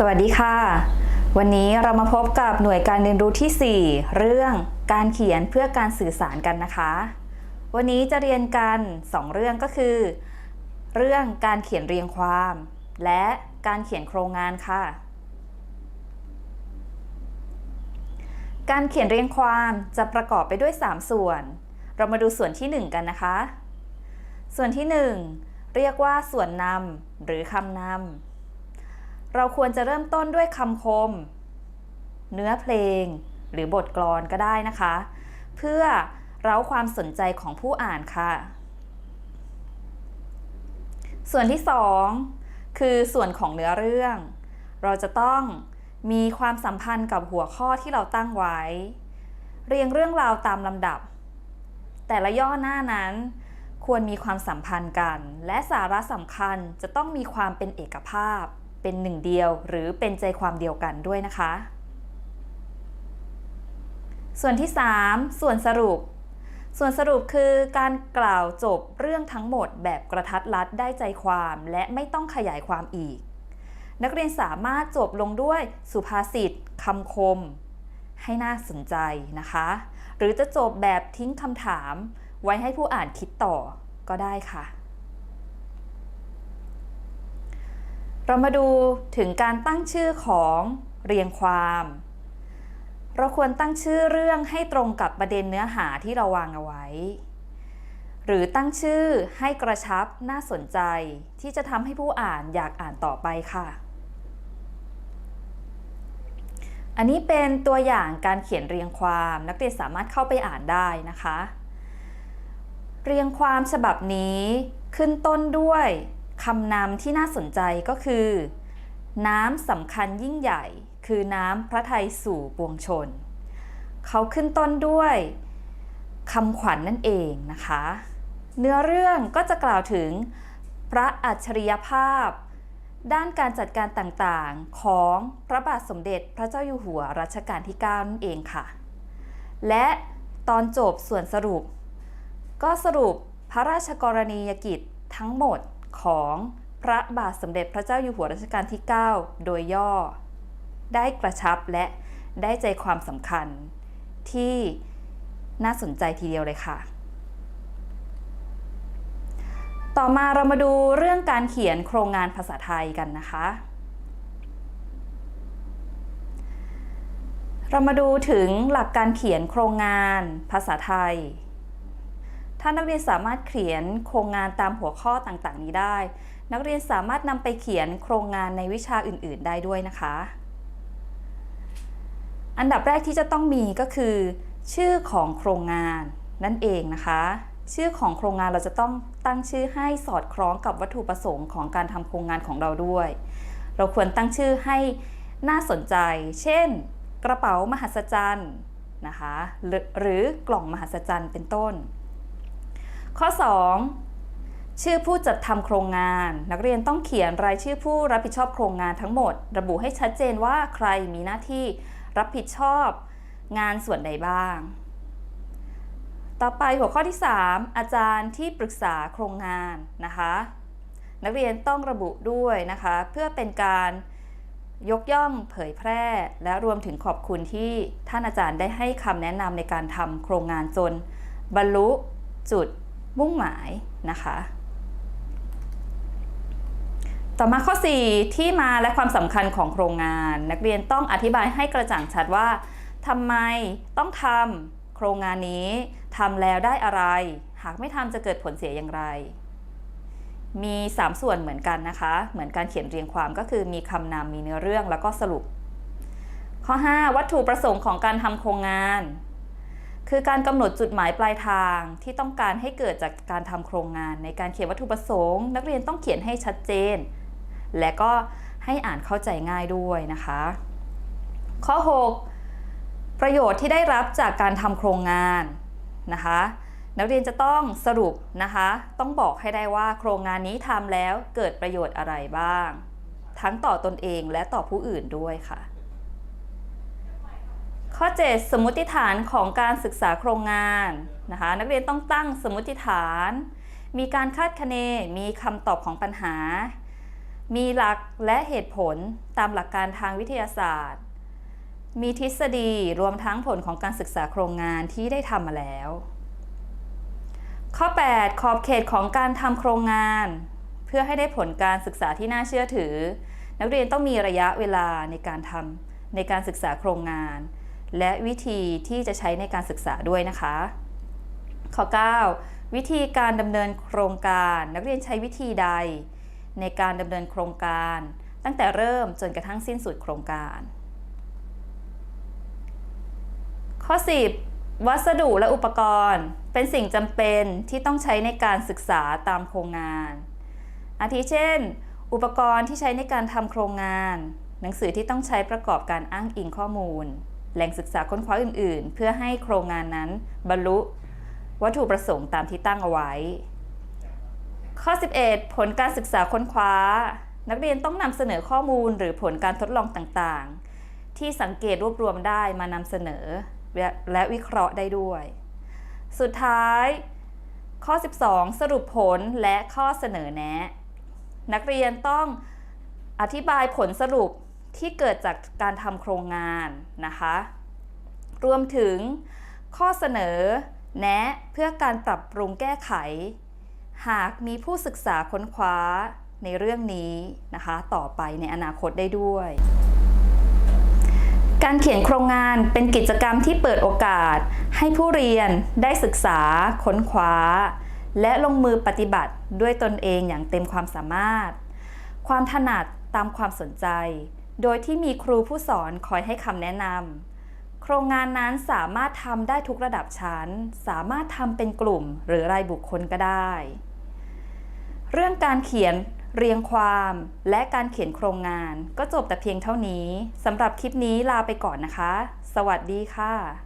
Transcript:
สวัสดีค่ะ วันนี้เรามาพบกับหน่วยการเรียนรู้ที่ 4 เรื่องการเขียนเพื่อการสื่อสารกันนะคะ วันนี้จะเรียนกัน 2 เรื่องก็คือ เรื่องการเขียนเรียงความ และการเขียนโครงงานค่ะ การเขียนเรียงความจะประกอบไปด้วย 3 ส่วน เรามาดูส่วนทีหนึ่1 กันนะคะ ส่วนที่ 1 เรียกว่าส่วนนำหรือคำนำ เราควรจะเริ่มต้นด้วยคำคม เนื้อเพลง หรือบทกลอนก็ได้นะคะ เพื่อเร้าความสนใจของผู้อ่านค่ะ ส่วนที่ 2 คือส่วนของเนื้อเรื่อง เราจะต้องมีความสัมพันธ์กับหัวข้อที่เราตั้งไว้ เรียงเรื่องราวตามลำดับ แต่ละย่อหน้านั้นควรมีความสัมพันธ์กัน และสาระสำคัญจะต้องมีความเป็นเอกภาพ เป็นหนึ่งเดียว หรือเป็นใจความเดียวกันด้วยนะคะ ส่วนที่ 3 ส่วนสรุป ส่วนสรุปคือการกล่าวจบเรื่องทั้งหมดแบบกระทัดรัดได้ใจความและไม่ต้องขยายความอีก นักเรียนสามารถจบลงด้วยสุภาษิตคำคม ให้น่าสนใจนะคะ หรือจะจบแบบทิ้งคำถาม ไว้ให้ผู้อ่านคิดต่อก็ได้ค่ะ เรามาดูถึงการตั้งชื่อของเรียงความ เราควรตั้งชื่อเรื่องให้ตรงกับประเด็นเนื้อหาที่เราวางเอาไว้ หรือตั้งชื่อให้กระชับน่าสนใจที่จะทำให้ผู้อ่านอยากอ่านต่อไปค่ะ อันนี้เป็นตัวอย่างการเขียนเรียงความนักเรียนสามารถเข้าไปอ่านได้นะคะ เรียงความฉบับนี้ขึ้นต้นด้วย คำนำที่น่าสนใจก็คือ น้ำสำคัญยิ่งใหญ่ คือน้ำพระทัยสู่ปวงชน เขาขึ้นต้นด้วยคำขวัญนนั่นเองนะคะ เนื้อเรื่องก็จะกล่าวถึงพระอัจฉริยภาพ ด้านการจัดการต่างๆ ของพระบาทสมเด็จพระเจ้าอยู่หัวรัชกาลที่ 9 นั่นเองค่ะ และตอนจบส่วนสรุป ก็สรุปพระราชกรณียกิจทั้งหมด ของพระบาทสมเด็จพระเจ้าอยู่หัวรัชกาลที่ 9 โดยย่อ ได้กระชับและได้ใจความสำคัญ ที่น่าสนใจทีเดียวเลยค่ะ ต่อมาเรามาดูเรื่องการเขียนโครงงานภาษาไทยกันนะคะ เรามาดูถึงหลักการเขียนโครงงานภาษาไทย ถ้านักเรียนสามารถเขียนโครงงานตามหัวข้อต่างๆ นี้ได้ นักเรียนสามารถนำไปเขียนโครงงานในวิชาอื่น ๆ ได้ด้วยนะคะ อันดับแรกที่จะต้องมีก็คือ ชื่อของโครงงานนั่นเองนะคะ ชื่อของโครงงานเราจะต้องตั้งชื่อให้สอดคล้องกับวัตถุประสงค์ของการทำโครงงานของเราด้วย เราควรตั้งชื่อให้น่าสนใจ เช่น กระเป๋ามหัศจรรย์นะคะ หรือหรือกล่องมหัศจรรย์เป็นต้น ข้อ 2 ชื่อผู้จัดทำโครงงาน นักเรียนต้องเขียนรายชื่อผู้รับผิดชอบโครงงานทั้งหมด ระบุให้ชัดเจนว่าใครมีหน้าที่รับผิดชอบงานส่วนใดบ้าง ต่อไปหัวข้อที่ 3 อาจารย์ที่ปรึกษาโครงงานนะคะ นักเรียนต้องระบุด้วยนะคะ เพื่อเป็นการยกย่องเผยแพร่ และรวมถึงขอบคุณที่ท่านอาจารย์ได้ให้คำแนะนำในการทำโครงงานจน บรรลุจุด มุ่งหมายนะคะ ต่อมาข้อ 4 ที่มาและความสำคัญของโครงงาน นักเรียนต้องอธิบายให้กระจ่างชัดว่าทำไมต้องทำโครงงานนี้ทำแล้วได้อะไร หากไม่ทำจะเกิดผลเสียอย่างไร มี 3 ส่วนเหมือนกันนะคะ เหมือนการเขียนเรียงความก็คือมีคำนำมีเนื้อเรื่องแล้วก็สรุป ข้อ 5 วัตถุประสงค์ของการทำโครงงาน คือการกำหนดจุดหมายปลายทางที่ต้องการให้เกิดจากการทำโครงงาน ในการเขียนวัตถุประสงค์ นักเรียนต้องเขียนให้ชัดเจน และก็ให้อ่านเข้าใจง่ายด้วยนะคะ ข้อ 6 ประโยชน์ที่ได้รับจากการทำโครงงานนะคะ นักเรียนจะต้องสรุปนะคะ ต้องบอกให้ได้ว่าโครงงานนี้ทำแล้วเกิดประโยชน์อะไรบ้าง ทั้งต่อตนเองและต่อผู้อื่นด้วยค่ะ ข้อ 7 สมมติฐานของการศึกษาโครงงานนะคะนักเรียนต้องตั้งสมมติฐาน มีการคาดคะเน มีคำตอบของปัญหา มีหลักและเหตุผลตามหลักการทางวิทยาศาสตร์ มีทฤษฎีรวมทั้งผลของการศึกษาโครงงานที่ได้ทำมาแล้ว ข้อ 8 ขอบเขตของการทำโครงงาน เพื่อให้ได้ผลการศึกษาที่น่าเชื่อถือ นักเรียนต้องมีระยะเวลาในการทำในการศึกษาโครงงาน และวิธีที่จะใช้ในการศึกษาด้วยนะคะ ข้อ 9 วิธีการดำเนินโครงการ นักเรียนใช้วิธีใด ในการดำเนินโครงการ ตั้งแต่เริ่มจนกระทั่งสิ้นสุดโครงการ ข้อ 10 วัสดุและอุปกรณ์ เป็นสิ่งจำเป็นที่ต้องใช้ในการศึกษาตามโครงงาน อาทิเช่น อุปกรณ์ที่ใช้ในการทำโครงงาน หนังสือที่ต้องใช้ประกอบการอ้างอิงข้อมูล แหล่งศึกษาค้นคว้าอื่น ๆ เพื่อให้โครงงานนั้นบรรลุวัตถุประสงค์ตามที่ตั้งเอาไว้ ข้อ 11 ผลการศึกษาค้นคว้า นักเรียนต้องนำเสนอข้อมูลหรือผลการทดลองต่างๆ ที่สังเกตรวบรวมได้มานำเสนอและวิเคราะห์ได้ด้วย สุดท้าย ข้อ 12 สรุปผลและข้อเสนอแนะ นักเรียนต้องอธิบายผลสรุป ที่เกิดจากการทำโครงงานนะคะ รวมถึงข้อเสนอแนะเพื่อการปรับปรุงแก้ไข หากมีผู้ศึกษาค้นคว้าในเรื่องนี้นะคะ ต่อไปในอนาคตได้ด้วย การเขียนโครงงานเป็นกิจกรรมที่เปิดโอกาส ให้ผู้เรียนได้ศึกษาค้นคว้า และลงมือปฏิบัติด้วยตนเองอย่างเต็มความสามารถ ความถนัดตามความสนใจ โดยที่มีครูผู้สอนคอยให้คำแนะนำ โครงงานนั้นสามารถทำได้ทุกระดับชั้น สามารถทำเป็นกลุ่มหรือรายบุคคลก็ได้ เรื่องการเขียนเรียงความและการเขียนโครงงานก็จบแต่เพียงเท่านี้สำหรับคลิปนี้ลาไปก่อนนะคะ สวัสดีค่ะ